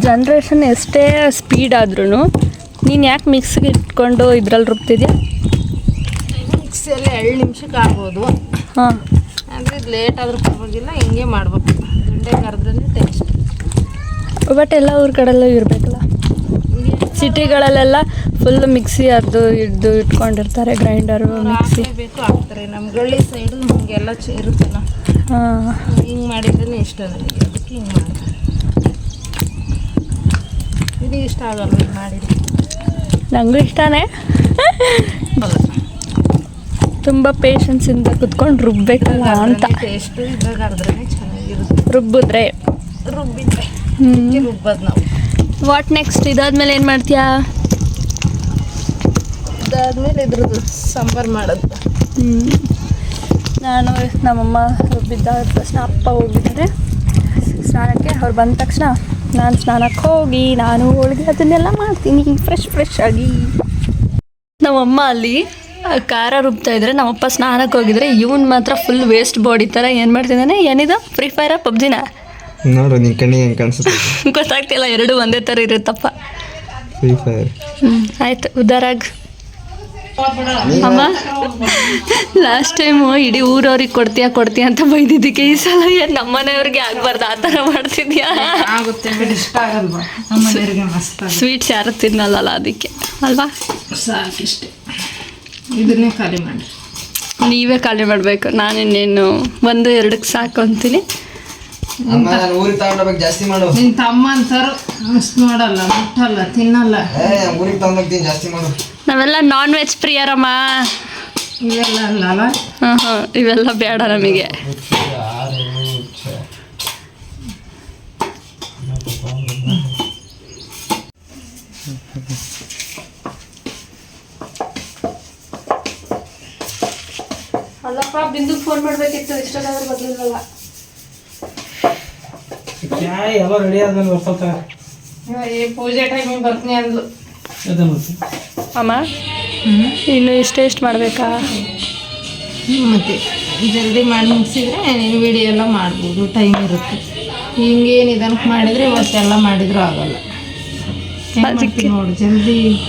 Generation ಎಷ್ಟೇ speed ಆದ್ರೂ ನೀನು ಯಾಕೆ ಮಿಕ್ಸಿಗೆ ಇಟ್ಕೊಂಡು ಇದ್ರಲ್ಲಿ ರುಬ್ತಿದ್ಯಾ? ಮಿಕ್ಸಿಯಲ್ಲಿ ಎರಡು ನಿಮಿಷಕ್ಕೆ ಆಗ್ಬೋದು. ಹಾಂ. ಅಂದರೆ ಇದು ಲೇಟ್ ಆದರೂ ಪರವಾಗಿಲ್ಲ ಹಿಂಗೆ ಮಾಡ್ಬೇಕು. ದುಂಡೆ ಕರೆದ್ರೇ ಟೇಸ್ಟ್ ಬಟ್ ಎಲ್ಲ ಊರ ಕಡೆಲ್ಲ ಇರಬೇಕಲ್ಲ. ಸಿಟಿಗಳಲ್ಲೆಲ್ಲ ಫುಲ್ ಮಿಕ್ಸಿ ಅದು ಇದ್ದು ಇಟ್ಕೊಂಡಿರ್ತಾರೆ ಗ್ರೈಂಡರು ಮಿಕ್ಸಿ ಬೇಕು ಆಗ್ತಾರೆ. ನಮ್ಮ ಗಳ್ಳಿ ಸೈಡು ಚ ಇರುತ್ತಲ್ಲ. ಹಾಂ. ಹಿಂಗೆ ಮಾಡಿದ್ರೇ ಇಷ್ಟ ನನಗೆ ಅದಕ್ಕೆ ಹಿಂಗೆ ಮಾಡ್ತಾರೆ ಇದು ಇಷ್ಟ ಆಗಲ್ಲ ಹಿಂಗೆ ಮಾಡಿದ್ರೆ. ನನಗೂ ಇಷ್ಟನೇ. ತುಂಬ ಪೇಷನ್ಸಿಂದ ಕುತ್ಕೊಂಡು ರುಬ್ಬೇಕಲ್ಲ ಅಂತ ಟೇಸ್ಟು ಇದ್ರಾಗ ಅರ್ದ್ರೇ ಚೆನ್ನಾಗಿರುತ್ತೆ. ರುಬ್ಬಿದ್ರೆ. ರುಬ್ಬಿದ್ರೆ. ಹ್ಞೂ ರುಬ್ಬೋದು ನಾವು. ವಾಟ್ ನೆಕ್ಸ್ಟ್ ಇದಾದ್ಮೇಲೆ ಏನು ಮಾಡ್ತೀಯಾ? ಅದಾದ್ಮೇಲೆ ಇದ್ರದ್ದು ಸಾಂಬಾರು ಮಾಡೋದು. ಹ್ಮ್. ನಾನು ನಮ್ಮಮ್ಮ ರುಬ್ಬಿದ್ದ ತಕ್ಷಣ ಅಪ್ಪ ಹೋಗಿದ್ದಾರೆ ಸ್ನಾನಕ್ಕೆ. ಅವ್ರು ಬಂದ ತಕ್ಷಣ ನಾನು ಸ್ನಾನಕ್ಕೆ ಹೋಗಿ ನಾನು ಹೋಳಿಗೆ ಅದನ್ನೆಲ್ಲ ಮಾಡ್ತೀನಿ ಫ್ರೆಶ್ ಫ್ರೆಶ್ ಆಗಿ. ನಮ್ಮಮ್ಮ ಅಲ್ಲಿ ಖಾರ ರುಬ್ತಾ ಇದ್ರೆ ನಮ್ಮಪ್ಪ ಸ್ನಾನಕ್ಕೆ ಹೋಗಿದ್ರೆ ಇವನ್ ಮಾತ್ರ ಫುಲ್ ವೇಸ್ಟ್ ಬಾಡಿ ಥರ ಏನು ಮಾಡ್ತಿದ್ದಾನೆ? ಏನಿದು? ಫ್ರೀ ಫೈರ ಪಬ್ಜಿನ ನೋಡು ನಿನ್ ಕಣ್ಣಿಗೆ ಹೆಂಗೆ ಕಾಣಿಸುತ್ತೆ. ಗೊತ್ತಾಗ್ತಿಲ್ಲ ಎರಡು ಒಂದೇ ಥರ ಇರುತ್ತಪ್ಪ. ಫ್ರೀ ಫೈರ್ ಹ್ಞೂ ಆಯ್ತು ಉದಾರಾಗ್ ಅಮ್ಮ? ಲಾಸ್ಟ್ ಟೈಮು ಇಡೀ ಊರವ್ರಿಗೆ ಕೊಡ್ತೀಯಾ ಕೊಡ್ತೀಯ ಅಂತ ಬೈದಿದ್ದಕ್ಕೆ ಈ ಸಲ ಏನು ನಮ್ಮನೆಯವ್ರಿಗೆ ಆಗ್ಬಾರ್ದು? ಆ ಥರ ಮಾಡ್ತಿದ್ಯಾ? ಆಗುತ್ತೆ ಬಿಡಿ ಇಷ್ಟ ಆಗಲ್ವಾ? ನಮ್ಮ ಮನೆಯವ್ರಿಗೆ ಮಸ್ತ್ ಸ್ವೀಟ್ಸ್ ಯಾರು ತಿನ್ನಲ್ಲ ಅದಕ್ಕೆ ಅಲ್ವಾ? ಸಾಕಿಷ್ಟೆ. ಇದನ್ನೇ ಖಾಲಿ ಮಾಡಿ. ನೀವೇ ಖಾಲಿ ಮಾಡಬೇಕು. ನಾನಿನ್ನೇನು ಒಂದು ಎರಡಕ್ಕೆ ಸಾಕು ಅಂತೀನಿ. ಅಮ್ಮ ನಾನು ಊರಿಗೆ ತಗೊಂಡೋಗ್ಬೇಕು ಜಾಸ್ತಿ ಮಾಡು. ನಿನ್ನ ತಮ್ಮ ಅಂತಾರು ಮಿಸ್ ಮಾಡಲ್ಲ ಮುಟ್ಟಲ್ಲ ತಿನ್ನಲ್ಲ. ಏ ಊರಿಗೆ ತಗೊಂಡೋಗ್ತೀನಿ ಜಾಸ್ತಿ ಮಾಡು. ನಾವೆಲ್ಲ ನಾನ್ ವೆಜ್ ಪ್ರಿಯರಮ್ಮ. ಹಾಂ ಹಾಂ ಇವೆಲ್ಲ ಬೇಡ ನಮಗೆ. ಅಲ್ಲಪ್ಪ ಬಿಂದು ಫೋನ್ ಮಾಡಬೇಕಿತ್ತು ಇಷ್ಟೊಂದಾದ್ರೂ ಬದಲಿಲ್ಲ ಎಲ್ಲ ರೆಡಿ ಆದ್ಮೇಲೆ ಈ ಪೂಜೆ ಟೈಮಿಗೆ ಬರ್ತೀನಿ ಅಂದ್ಲು. ಅಮ್ಮ? ಇನ್ನು ಇಷ್ಟೇ ಇಷ್ಟು ಮಾಡಬೇಕಾ? ಮತ್ತೆ ಜಲ್ದಿ ಮಾಡಿ ಮುಗಿಸಿದ್ರೆ ನೀನು ವಿಡಿಯೋ ಎಲ್ಲ ಮಾಡ್ಬೋದು ಟೈಮ್ ಇರುತ್ತೆ. ಹಿಂಗೇನು ಇದನ್ನು ಮಾಡಿದರೆ ಇವತ್ತೆಲ್ಲ ಮಾಡಿದರೂ ಆಗಲ್ಲ. ಅದಕ್ಕೆ- ನೋಡು ಜಲ್ದಿ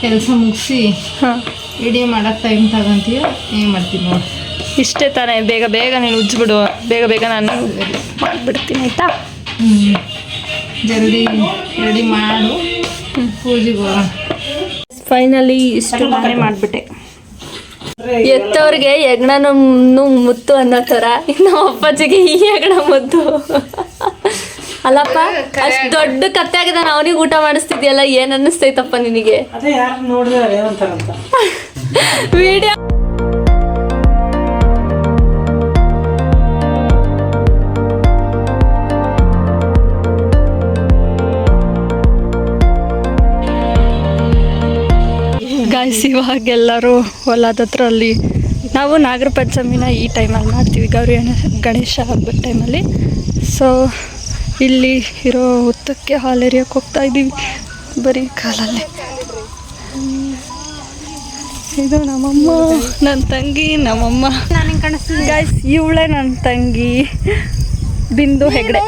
ಕೆಲಸ ಮುಗಿಸಿ ಹಾಂ. ವಿಡಿಯೋ ಮಾಡೋಕ್ಕೆ ಟೈಮ್ ತಗೊಂತೀವ ಏನು ಮಾಡ್ತೀವಿ ನೋಡಿ. ಇಷ್ಟೇ ತಾನೇ ಬೇಗ ಬೇಗ ನೀನು ಉಜ್ಜಿಬಿಡು ಬೇಗ ಬೇಗ ನಾನು ಮಾಡಿಬಿಡ್ತೀನಿ ಆಯಿತಾ? ಹ್ಞೂ ಜಲ್ದಿ ರೆಡಿ ಮಾಡು. ಫೈನಲಿ ಇಷ್ಟು ನಾನೇ ಮಾಡಿಬಿಟ್ಟೆ. ಎತ್ತವ್ರಿಗೆ ಯಜ್ಞನು ಮುತ್ತು ಅನ್ನೋ ಥರ. ನಮ್ಮ ಅಪ್ಪಾಜಿಗೆ ಈ ಯಜ್ಞ ಮುದ್ದು ಅಲ್ಲಪ್ಪ ಅಷ್ಟು ದೊಡ್ಡ ಕತ್ತೆ ಆಗಿದ್ದಾನೆ ಅವನಿಗೆ ಊಟ ಮಾಡಿಸ್ತಿದ್ಯಲ್ಲ ಏನು ಅನ್ನಿಸ್ತೈತಪ್ಪ ನಿನಗೆ? ವಿಡಿಯೋ ಇವಾಗ ಎಲ್ಲರೂ ಹೊಲದ ಹತ್ರ ಅಲ್ಲಿ ನಾವು ನಾಗರ ಪಂಚಮಿನ ಈ ಟೈಮಲ್ಲಿ ಮಾಡ್ತೀವಿ. ಗೌರಿ ಗಣ- ಗಣೇಶ ಹಬ್ಬದ ಟೈಮಲ್ಲಿ. ಸೊ ಇಲ್ಲಿ ಇರೋ ಹುತ್ತಕ್ಕೆ ಹಾಲೆರಿಯಕ್ಕೆ ಹೋಗ್ತಾ ಇದ್ದೀವಿ. ಬರೀ ಕಾಲಲ್ಲಿ. ಇದು ನಮ್ಮಮ್ಮ ನನ್ನ ತಂಗಿ ನಮ್ಮಮ್ಮ. ಗಾಯ್ಸ್ ಇವಳೆ ನನ್ನ ತಂಗಿ. ಬಿಂದು ಹೆಗ್ಡೆ.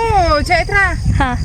ಚೈತ್ರ. ಹಾಂ.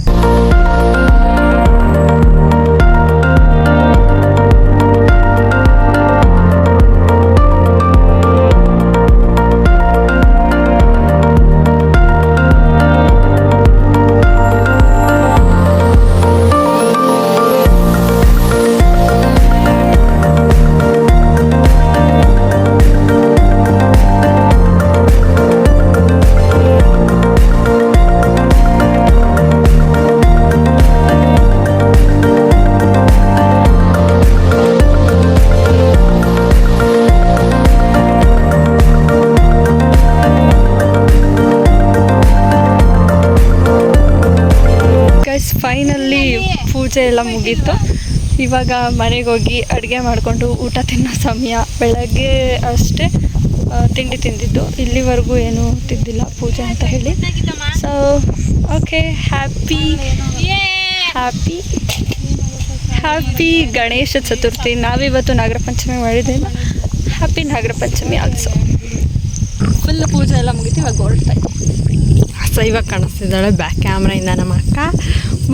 ಪೂಜೆ ಎಲ್ಲ ಮುಗೀತು. ಇವಾಗ ಮನೆಗೆ ಹೋಗಿ ಅಡುಗೆ ಮಾಡಿಕೊಂಡು ಊಟ ತಿನ್ನೋ ಸಮಯ. ಬೆಳಗ್ಗೆ ಅಷ್ಟೇ ತಿಂಡಿ ತಿಂದಿದ್ದು. ಇಲ್ಲಿವರೆಗೂ ಏನೂ ತಿಂದಿಲ್ಲ ಪೂಜೆ ಅಂತ ಹೇಳಿ. So okay happy happy happy Ganesha Chaturthi. ನಾವಿವತ್ತು ನಾಗರ ಪಂಚಮಿ ಮಾಡಿದ್ದೇನೆ happy Nagara Panchami also full ಪೂಜೆ ಎಲ್ಲ ಮುಗಿತು, ಇವಾಗ ಹೊರಡ್ತಾ ಸೊ ಇವಾಗ ಕಾಣಿಸ್ತಿದ್ದಾಳೆ ಬ್ಯಾಕ್ ಕ್ಯಾಮ್ರಾಯಿಂದ ನಮ್ಮ ಅಕ್ಕ.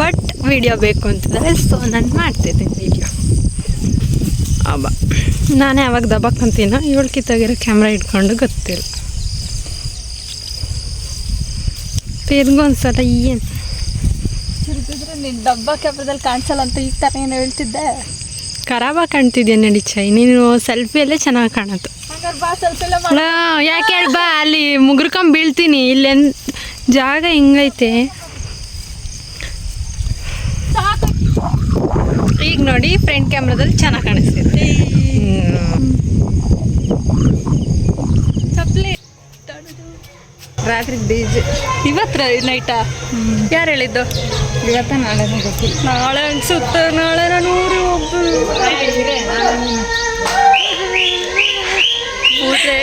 ಬಟ್ ವಿಡಿಯೋ ಬೇಕು ಅಂತಿದ್ದಾರೆ ಸೊ ನಾನು ಮಾಡ್ತಿದ್ದೀನಿ ವಿಡಿಯೋ ಅಬ್ಬ ನಾನೇ ಯಾವಾಗ ದಬಕ್ಕಂತೀನೋ ಇವಳು ಕಿತ್ತಾಗಿರೋ ಕ್ಯಾಮ್ರಾ ಇಟ್ಕೊಂಡು ಗೊತ್ತಿಲ್ಲ. ತಿರ್ಗೊಂದ್ಸಲ ಏನು? ತಿರ್ಗಿದ್ರೆ ನೀನು ಡಬ್ಬ ಕ್ಯಾಮ್ರದಲ್ಲಿ ಕಾಣಿಸಲ್ಲ ಅಂತ ಈಗ ಥರ ಏನು ಹೇಳ್ತಿದ್ದೆ? ಖರಾಬಾಗಿ ಕಾಣ್ತಿದ್ಯಾ ನಡಿ ಚೈ ನೀನು ಸೆಲ್ಫಿಯಲ್ಲೇ ಚೆನ್ನಾಗಿ ಕಾಣುತ್ತೆ. ಬಾ ಅಲ್ಲ, ಯಾಕೆ ಹೇಳ್ಬಾ ಅಲ್ಲಿ ಮುಗುರ್ಕೊಂಡ್ ಬೀಳ್ತೀನಿ ಇಲ್ಲೆಂದು ಜಾಗ ಹಿಂಗೈತೆ. ಈಗ ನೋಡಿ ಫ್ರಂಟ್ ಕ್ಯಾಮ್ರಾದಲ್ಲಿ ಚೆನ್ನಾಗಿ ಕಾಣಿಸ್ತೈತೆ ಚಪ್ಪಲಿ ರಾತ್ರಿ ಬೀಜ್. ಇವತ್ತು ನೈಟಾ ಯಾರು ಹೇಳಿದ್ದು? ಇವತ್ತ ನಾಳೆ ಗೊತ್ತಿಲ್ಲ. ನಾಳೆ ಅನ್ಸುತ್ತೆ? ನಾಳೆ ನಾನು ಊರಿಗೆ ಹೋಗ್ಬೋದು ಪೂಜೆ